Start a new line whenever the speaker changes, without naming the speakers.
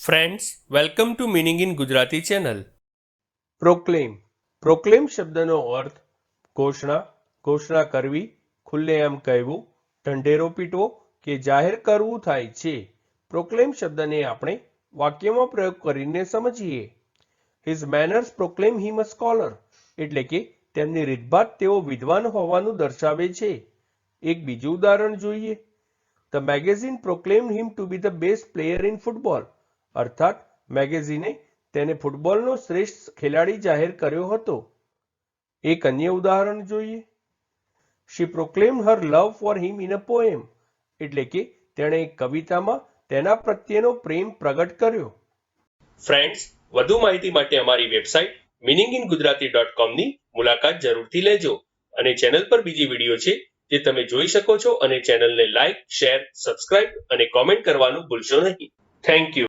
Friends welcome to meaning in Gujarati channel
proclaim proclaim શબ્દનો અર્થ ઘોષણા ઘોષણા કરવી ખુલ્લેઆમ કહેવું ઢંઢેરો પીટવો કે જાહેર કરવું થાય છે પ્રોક્લેમ શબ્દને આપણે વાક્યમાં પ્રયોગ કરીને સમજીએ his manners proclaim him a scholar એટલે કે તેમની રીતભાત તેઓ વિદ્વાન હોવાનું દર્શાવે છે એક બીજું ઉદાહરણ જોઈએ the magazine proclaim him to be the best player in football અર્થાત મેગેઝિને તેને ફૂટબોલનો શ્રેષ્ઠ ખેલાડી જાહેર કર્યો હતો. એક અન્ય ઉદાહરણ જોઈએ. She proclaim her love for him in a poem એટલે કે તેણે એક કવિતામાં તેના પ્રત્યેનો પ્રેમ પ્રગટ કર્યો.
ફ્રેન્ડ્સ વધુ માહિતી માટે અમારી website meaning in Gujarati dot કોમની મુલાકાત જરૂરથી લેજો અને ચેનલ પર બીજી વીડિયો છે જે તમે જોઈ શકો છો અને ચેનલને લાઇક શેર સબસ્ક્રાઇબ અને કોમેન્ટ કરવાનું ભૂલશો નહીં. Thank you